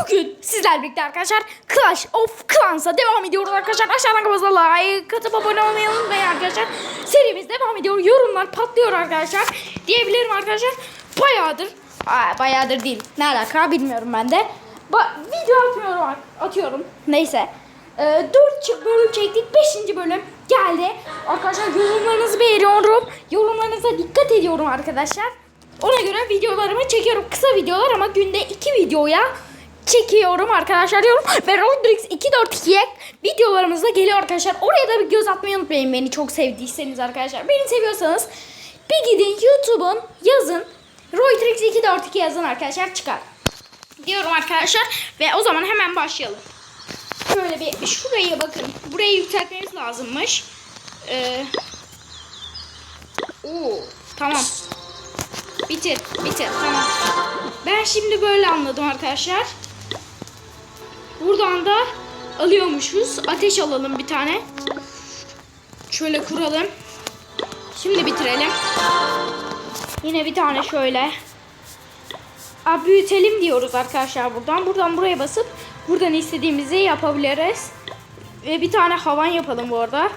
bugün sizlerle birlikte arkadaşlar Clash of Clans'a devam ediyoruz arkadaşlar. Aşağıdan kapatın like atıp abone olmayı unutmayın arkadaşlar. Serimiz devam ediyor. Yorumlar patlıyor arkadaşlar. Diyebilirim arkadaşlar. Bayağıdır. Aa, bayağıdır değil. Ne alaka bilmiyorum ben de. Ba video atmıyorum atıyorum. Neyse. Ee, 4 bölüm çektik. 5. bölüm geldi. Arkadaşlar yorumlarınızı beğeniyorum. Yorumlarınıza dikkat ediyorum arkadaşlar. Ona göre videolarımı çekiyorum. Kısa videolar ama günde 2 videoya çekiyorum arkadaşlar diyorum. Ve Roblox 242'ye videolarımız da geliyor arkadaşlar. Oraya da bir göz atmayı unutmayın beni çok sevdiyseniz arkadaşlar. Beni seviyorsanız bir gidin YouTube'un yazın. Roytrix 242 yazın arkadaşlar çıkar. Diyorum arkadaşlar ve o zaman hemen başlayalım. Şöyle bir şuraya bakın. Burayı yükseltmemiz lazımmış. Ee, oo, tamam. Bitir, bitir. Tamam. Ben şimdi böyle anladım arkadaşlar. Buradan da alıyormuşuz. Ateş alalım bir tane. Şöyle kuralım. Şimdi bitirelim. Yine bir tane şöyle. Aa, büyütelim diyoruz arkadaşlar buradan. Buradan buraya basıp buradan istediğimizi yapabiliriz. Ve bir tane havan yapalım bu arada.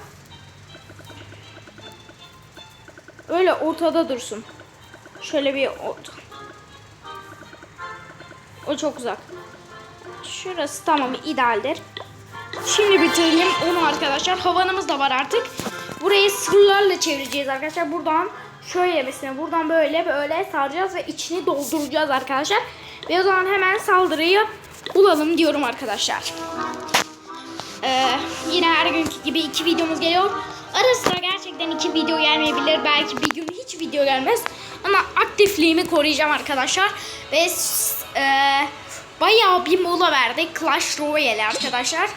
Öyle ortada dursun. Şöyle bir orta. O çok uzak. Şurası tamam idealdir. Şimdi bitirelim onu arkadaşlar. Havanımız da var artık. Burayı sırlarla çevireceğiz arkadaşlar. Buradan şöyle mesela buradan böyle böyle saracağız ve içini dolduracağız arkadaşlar. Ve o zaman hemen saldırıyı bulalım diyorum arkadaşlar. Ee, yine her günkü gibi iki videomuz geliyor. Ara gerçekten iki video gelmeyebilir. Belki bir gün hiç video gelmez. Ama aktifliğimi koruyacağım arkadaşlar. Ve e, bayağı bir mola verdik. Clash Royale arkadaşlar.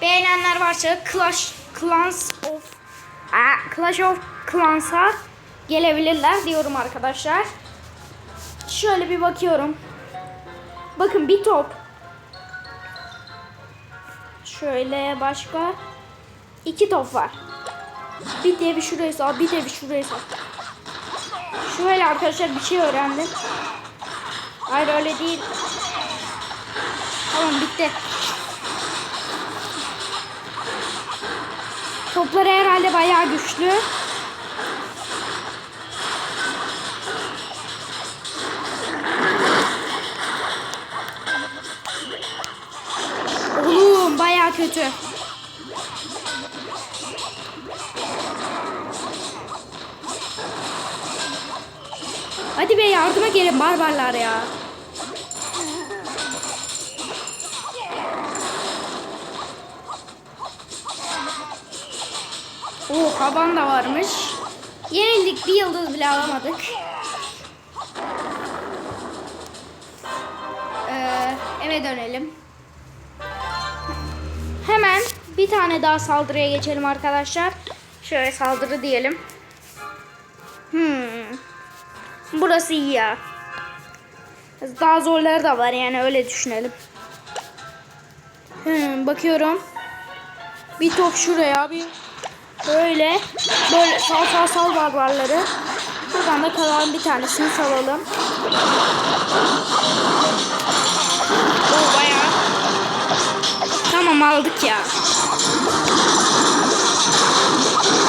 Beğenenler varsa Clash Clans of Aa, Clash of Clans'a gelebilirler diyorum arkadaşlar. Şöyle bir bakıyorum. Bakın bir top. Şöyle başka iki top var. Bir de bir şuraya sal, bir de bir şuraya sal. Şöyle arkadaşlar bir şey öğrendim. Hayır öyle değil. Tamam bitti. Topları herhalde bayağı güçlü. Oğlum bayağı kötü. Hadi be yardıma gelin barbarlar ya. Oo havan da varmış. Yenildik bir yıldız bile alamadık. Ee, eve dönelim. Hemen bir tane daha saldırıya geçelim arkadaşlar. Şöyle saldırı diyelim. Hmm. Burası iyi ya. Daha zorları da var yani öyle düşünelim. Hmm, bakıyorum. Bir top şuraya bir böyle böyle sal sal sal barbarları. Buradan da kalan bir tanesini salalım. O bayağı. Tamam aldık ya.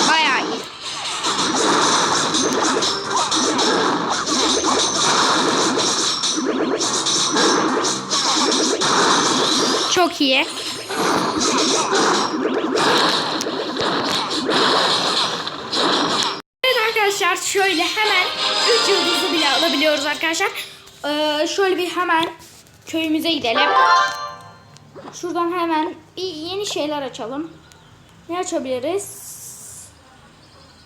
Bayağı iyi. Çok iyi. Evet arkadaşlar şöyle hemen 3 yıldızı bile alabiliyoruz arkadaşlar. Ee, şöyle bir hemen köyümüze gidelim. Şuradan hemen bir yeni şeyler açalım. Ne açabiliriz?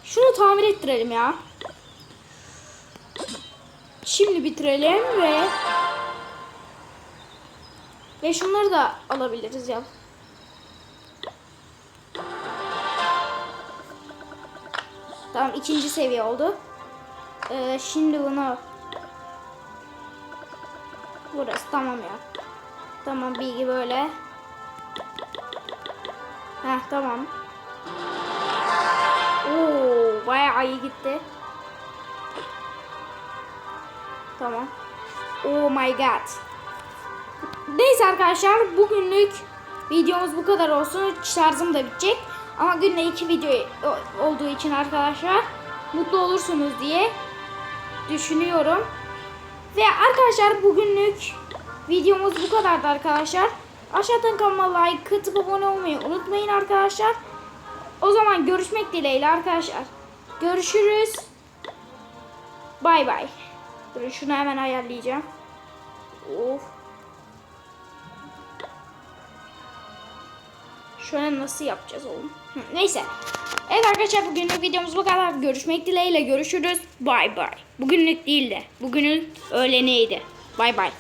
Şunu tamir ettirelim ya. Şimdi bitirelim ve ve şunları da alabiliriz ya. Tamam ikinci seviye oldu. Ee, şimdi bunu Burası tamam ya. Tamam bilgi böyle. Heh tamam. Oo bayağı iyi gitti. Tamam. Oh my god. Neyse arkadaşlar bugünlük videomuz bu kadar olsun. Şarjım da bitecek. Ama günde iki video olduğu için arkadaşlar mutlu olursunuz diye düşünüyorum. Ve arkadaşlar bugünlük videomuz bu kadardı arkadaşlar. Aşağıdan kanalıma like atıp abone olmayı unutmayın arkadaşlar. O zaman görüşmek dileğiyle arkadaşlar. Görüşürüz. Bay bay. Şunu hemen ayarlayacağım. Of. Şöyle nasıl yapacağız oğlum? Hı, neyse. Evet arkadaşlar bugünlük videomuz bu kadar. Görüşmek dileğiyle görüşürüz. Bay bay. Bugünlük değil de. Bugünün öğleniydi. Bay bay.